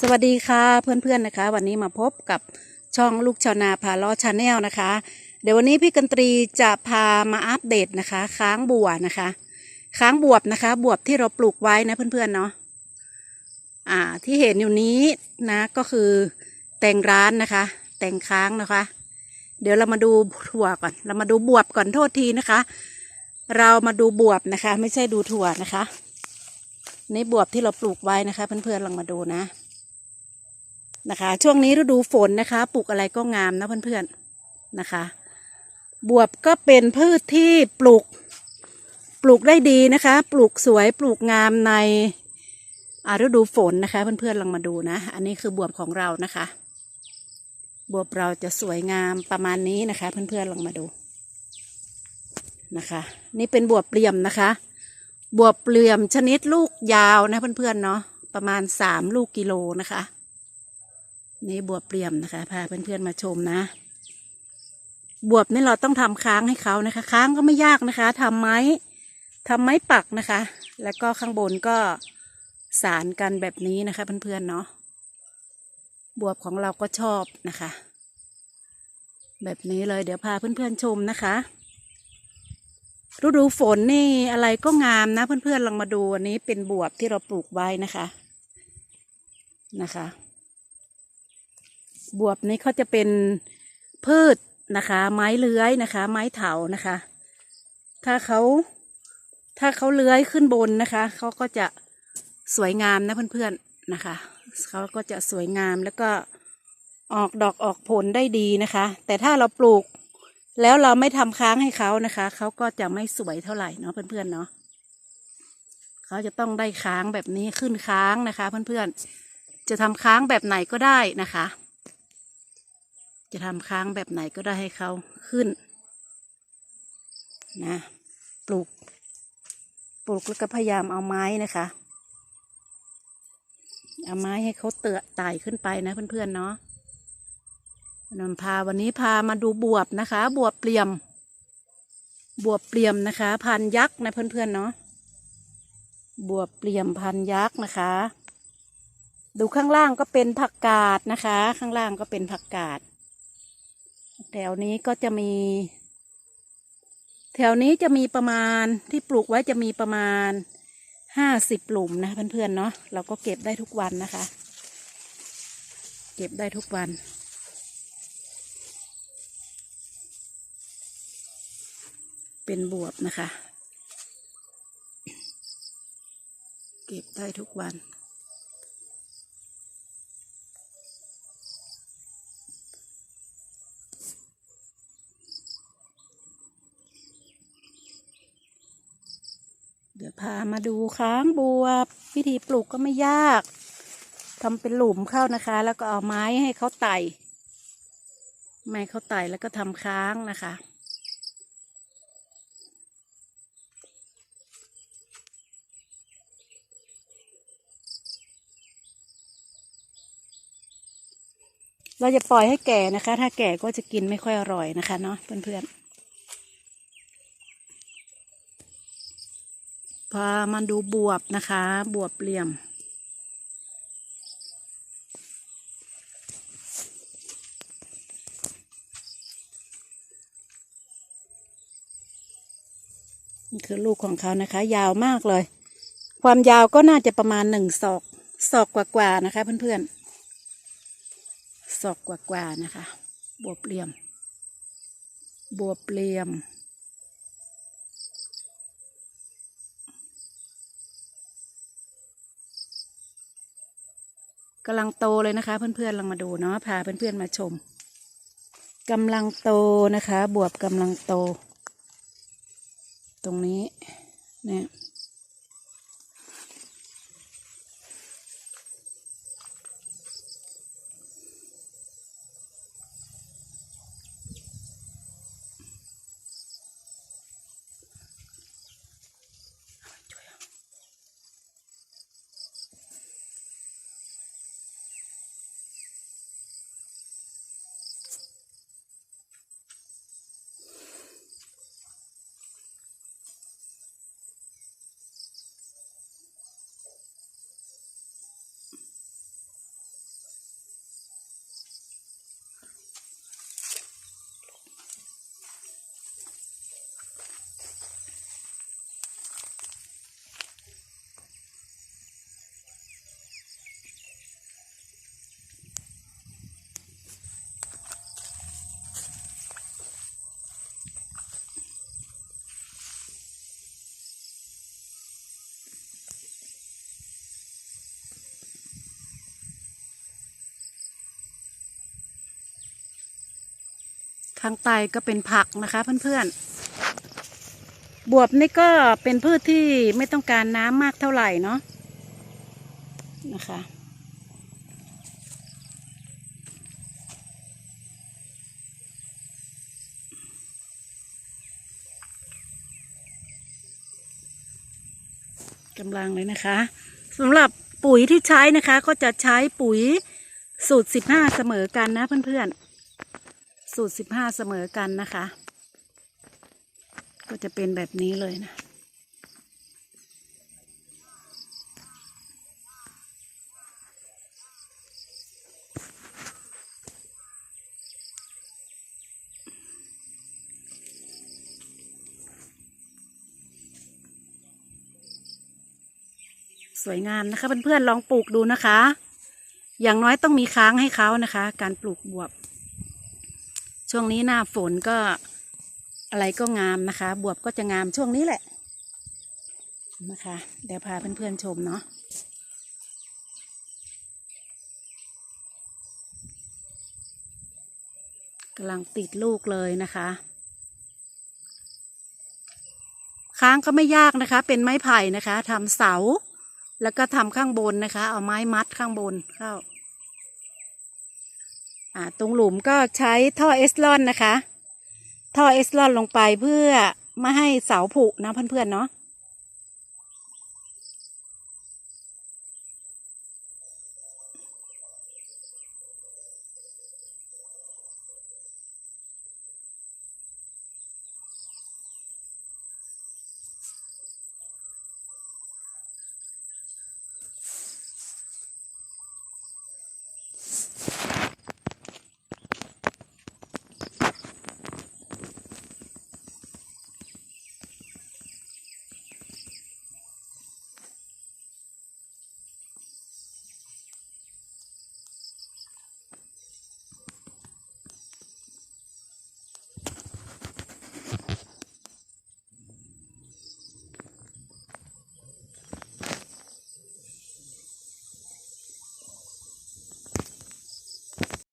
สวัสดีค่ะเพื่อนๆนะคะ วันนี้มาพบกับช่องลูกชาวนาพาล้อชาแนลนะคะ เดี๋ยววันนี้พี่กันตรีจะพามาอัปเดตนะคะ ค้างบัวนะคะ ค้างบวบนะคะ บวบที่เราปลูกไว้นะเพื่อนๆเนาะอ่าที่เห็นอยู่นี้นะก็คือแต่งร้านนะคะ แต่งค้างนะคะ เดี๋ยวเรามาดูถั่วก่อน เรามาดูบวบก่อนโทษทีนะคะ เรามาดูบวบนะคะ ไม่ใช่ดูถั่วนะคะ ในบวบที่เราปลูกไว้นะคะ เพื่อนๆลองมาดูนะ นะคะ ช่วงนี้ฤดูฝนนะคะ ปลูกอะไรก็งามนะเพื่อนๆนะคะ บวบก็เป็นพืชที่ปลูกปลูกได้ดีนะคะ ปลูกสวยปลูกงามในฤดูฝนนะคะเพื่อนๆลองมาดูนะ อันนี้คือบวบของเรานะคะ บวบเราจะสวยงามประมาณนี้นะคะ เพื่อนๆลองมาดูนะคะ นี่เป็นบวบเปลี่ยมนะคะ บวบเปลี่ยมชนิดลูกยาวนะเพื่อนๆเนาะประมาณสามลูกกิโลนะคะ นี่บวบเปลี่ยมนะคะ พาเพื่อนๆมาชมนะ บวบนี่เราต้องทำค้างให้เขานะคะ ค้างก็ไม่ยากนะคะทำไม้ทำไม้ปักนะคะ แล้วก็ข้างบนก็สารกันแบบนี้นะคะ เพื่อนๆเนาะบวบของเราก็ชอบนะคะ แบบนี้เลยเดี๋ยวพาเพื่อนๆชมนะคะฤดูฝนนี่อะไรก็งามนะเพื่อนๆลองมาดูอันนี้เป็นบวบที่เราปลูกไว้นะคะนะคะ บวบนี้เขาจะเป็นพืชนะคะ ไม้เลื้อยนะคะ ไม้เถานะคะ ถ้าเขาถ้าเขาเลื้อยขึ้นบนนะคะเขาก็จะสวยงามนะเพื่อนๆนะคะเขาก็จะสวยงามแล้วก็ออกดอกออกผลได้ดีนะคะ แต่ถ้าเราปลูกแล้วเราไม่ทำค้างให้เขานะคะเขาก็จะไม่สวยเท่าไหร่เนาะเพื่อนๆเนาะเขาจะต้องได้ค้างแบบนี้ขึ้นค้างนะคะ เพื่อนๆจะทำค้างแบบไหนก็ได้นะคะ จะทำค้างแบบไหนก็ได้ให้เขาขึ้น นะ ปลูก ปลูกแล้วก็พยายามเอาไม้นะคะ เอาไม้ให้เขาเตอะไต่ขึ้นไปนะเพื่อนๆเนาะนำพาวันนี้พามาดูบวบนะคะ บวบเปลี่ยม บวบเปลี่ยมนะคะ พันยักษ์นะเพื่อนๆเนาะบวบเปลี่ยมพันยักษ์นะคะ ดูข้างล่างก็เป็นผักกาดนะคะ ข้างล่างก็เป็นผักกาด แถวนี้ก็จะมี แถวนี้จะมีประมาณที่ปลูกไว้จะมีประมาณห้าสิบหลุมนะเพื่อนๆเนาะเราก็เก็บได้ทุกวันนะคะ เก็บได้ทุกวันเป็นบวบนะคะ เก็บได้ทุกวัน เดี๋ยว พามาดูค้างบัว วิธีปลูกก็ไม่ยากทำเป็นหลุมเข้านะคะ แล้วก็เอาไม้ให้เขาไต่ไม้เขาไต่แล้วก็ทำค้างนะคะ เราจะปล่อยให้แก่นะคะ ถ้าแก่ก็จะกินไม่ค่อยอร่อยนะคะเนาะเพื่อนๆ พามาดูบวบนะคะ บวบเหลี่ยม นี่คือลูกของเขานะคะ ยาวมากเลย ความยาวก็น่าจะประมาณหนึ่งศอกศอกกว่าๆนะคะ เพื่อนๆศอกกว่าๆนะคะ บวบเหลี่ยม บวบเหลี่ยม กำลังโตเลยนะคะ เพื่อนๆลองมาดูเนาะพาเพื่อนๆมาชมกำลังโตนะคะ บวบกำลังโต ตรงนี้เนี่ย ข้างใต้ก็เป็นผักนะคะเพื่อนๆ บวบนี่ก็เป็นพืชที่ไม่ต้องการน้ำมากเท่าไหร่เนาะนะคะ กำลังเลยนะคะสำหรับปุ๋ยที่ใช้นะคะก็จะใช้ปุ๋ยสูตรสิบห้าเสมอกันนะเพื่อนๆ สูตรสิบห้าเสมอกันนะคะ ก็จะเป็นแบบนี้เลยนะ สวยงามนะคะเพื่อนๆลองปลูกดูนะคะ อย่างน้อยต้องมีค้างให้เขานะคะ การปลูกบวบ ช่วงนี้หน้าฝนก็อะไรก็งามนะคะ บวบก็จะงามช่วงนี้แหละนะคะ เดี๋ยวพาเพื่อนๆชมเนาะกำลังติดลูกเลยนะคะ ค้างก็ไม่ยากนะคะ เป็นไม้ไผ่นะคะทำเสา แล้วก็ทำข้างบนนะคะ เอาไม้มัดข้างบนเข้า ตรงหลุมก็ใช้ท่อเอสลอนนะคะ ท่อเอสลอนลงไปเพื่อไม่ให้เสาผุนะเพื่อนๆเนาะ